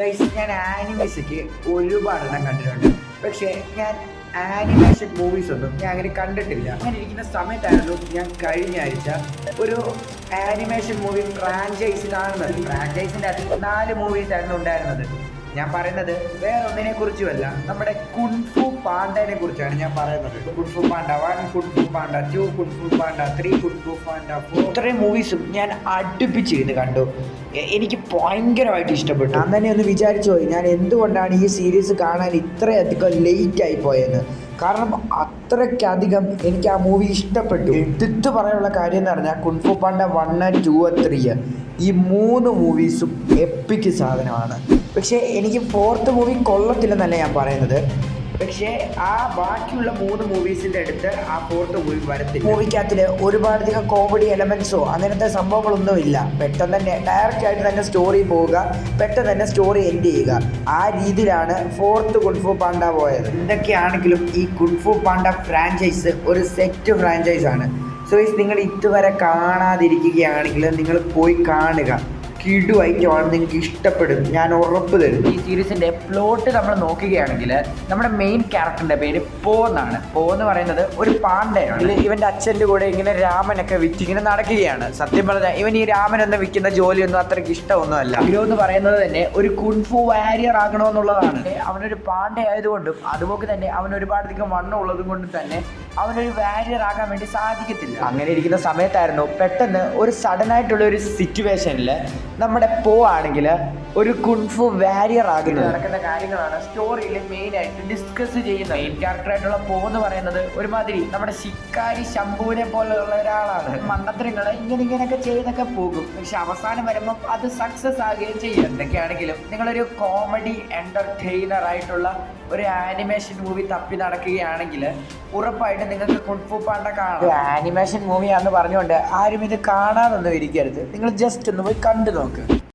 Guys ഞാൻ ആനിമേഷയ്ക്ക് ഒരുപാടെണ്ണം കണ്ടിട്ടുണ്ട്. പക്ഷേ ഞാൻ ആനിമേഷൻ മൂവീസ് ഒന്നും ഞാൻ അങ്ങനെ കണ്ടിട്ടില്ല. അങ്ങനെ ഇരിക്കുന്ന സമയത്തായിരുന്നു ഞാൻ കഴിഞ്ഞ ആഴ്ച ഒരു ആനിമേഷൻ മൂവി ഫ്രാഞ്ചൈസ് കാണുന്നത്. ഫ്രാഞ്ചൈസിന്റെ അതിൽ നാല് മൂവീസ് ആയിരുന്നു ഉണ്ടായിരുന്നത്. ഞാൻ പറയുന്നത് വേറെ ഒന്നിനെ കുറിച്ചുമല്ല നമ്മുടെ കുൺഫു പാണ്ടനെ കുറിച്ചാണ് ഞാൻ പറയുന്നത്. Kung fu panda one kung fu panda two kung fu panda three kung fu panda four ഇത്രയും മൂവീസും ഞാൻ അടുപ്പിച്ചിരുന്ന് കണ്ടു. എനിക്ക് ഭയങ്കരമായിട്ട് ഇഷ്ടപ്പെട്ടു. ഞാൻ തന്നെ ഒന്ന് വിചാരിച്ചു പോയി ഞാൻ എന്തുകൊണ്ടാണ് ഈ സീരീസ് കാണാൻ ഇത്രയധികം ലേറ്റ് ആയി പോയെന്ന്? കാരണം അത്രയ്ക്കധികം എനിക്ക് ആ മൂവി ഇഷ്ടപ്പെട്ടു. എടുത്തു പറയാനുള്ള കാര്യം എന്ന് പറഞ്ഞാൽ kung fu panda one two three ഈ മൂന്ന് മൂവീസും എപ്പിക്ക് സാധനമാണ്. പക്ഷേ എനിക്ക് ഫോർത്ത് മൂവി കൊള്ളത്തില്ലെന്നല്ല ഞാൻ പറയുന്നത്. പക്ഷേ ആ ബാക്കിയുള്ള മൂന്ന് മൂവീസിന്റെ അടുത്ത് ആ ഫോർത്ത് മൂവി വരത്തില്ല. മൂവിക്കകത്തിൽ ഒരുപാടധികം കോമഡി എലമെൻസോ അങ്ങനത്തെ സംഭവങ്ങളൊന്നും ഇല്ല പെട്ടെന്ന് തന്നെ ഡയറക്റ്റ് ആയിട്ട് തന്നെ സ്റ്റോറി പോവുക പെട്ടെന്ന് തന്നെ സ്റ്റോറി എൻഡ് ചെയ്യുക. ആ രീതിയിലാണ് ഫോർത്ത് കുൺഫു പാണ്ട പോയത്. എന്തൊക്കെയാണെങ്കിലും ഈ കുൺഫു പാണ്ട ഫ്രാഞ്ചൈസ് ഒരു സെറ്റ് ഫ്രാഞ്ചൈസ് ആണ്. സോ നിങ്ങൾ ഇതുവരെ കാണാതിരിക്കുകയാണെങ്കിൽ നിങ്ങൾ പോയി കാണുക. കിടുവായിട്ടാണ് നിങ്ങൾക്ക് ഇഷ്ടപ്പെടും ഞാൻ ഉറപ്പ് തരും ഈ സീരീസിന്റെ പ്ലോട്ട് നമ്മൾ നോക്കുകയാണെങ്കിൽ നമ്മുടെ മെയിൻ ക്യാരക്ടറിന്റെ പേര് പോ എന്നാണ്. പോ എന്ന് പറയുന്നത് ഒരു പാണ്ഡയാണ് ഇവന്റെ അച്ഛന്റെ കൂടെ ഇങ്ങനെ രാമനൊക്കെ വിറ്റ് ഇങ്ങനെ നടക്കുകയാണ്. സത്യം പറഞ്ഞാൽ ഇവൻ ഈ രാമൻ എന്ന് വിൽക്കുന്ന ജോലിയൊന്നും അത്രയ്ക്ക് ഇഷ്ടമൊന്നുമല്ല. ഹീറോ എന്ന് പറയുന്നത് തന്നെ ഒരു കുൺഫു വാരിയർ ആകണമെന്നുള്ളതാണ്. അവനൊരു പാണ്ഡ ആയതുകൊണ്ടും അതുപോലെ തന്നെ അവൻ ഒരുപാടധികം വണ്ണം ഉള്ളതും കൊണ്ടും തന്നെ അവനൊരു വാരിയർ ആകാൻ വേണ്ടി സാധിക്കത്തില്ല. അങ്ങനെ ഇരിക്കുന്ന സമയത്തായിരുന്നു പെട്ടെന്ന് ഒരു സഡൻ ആയിട്ടുള്ള ഒരു സിറ്റുവേഷനിൽ നമ്മുടെ പോ ആണെങ്കിൽ ഒരു കുൺഫു വാരിയർ ആകുന്നത് നടക്കുന്ന കാര്യങ്ങളാണ്. സ്റ്റോറിയിൽ മെയിൻ ആയിട്ട് ഡിസ്കസ് ചെയ്യുന്ന മെയിൻ ക്യാരക്ടറായിട്ടുള്ള പോ എന്ന് പറയുന്നത് ഒരുമാതിരി നമ്മുടെ ശിക്കാരി ശംഭുവിനെ പോലെയുള്ള ഒരാളാണ്. മണ്ടത്തരങ്ങൾ ഇങ്ങനെ ഇങ്ങനെയൊക്കെ ചെയ്തൊക്കെ പോകും. പക്ഷെ അവസാനം വരുമ്പോൾ അത് സക്സസ് ആകുകയും ചെയ്യും. എന്തൊക്കെയാണെങ്കിലും നിങ്ങളൊരു കോമഡി എന്റർടൈനർ ആയിട്ടുള്ള ഒരു ആനിമേഷൻ മൂവി തപ്പി നടക്കുകയാണെങ്കിൽ ഉറപ്പായിട്ട് നിങ്ങൾക്ക് കുൺഫു പാണ്ട കാണാം. ആനിമേഷൻ മൂവിയാണെന്ന് പറഞ്ഞുകൊണ്ട് ആരും ഇത് കാണാതൊന്നും ഇരിക്കരുത് നിങ്ങൾ ജസ്റ്റ് ഒന്ന് പോയി കണ്ടു നോക്ക്.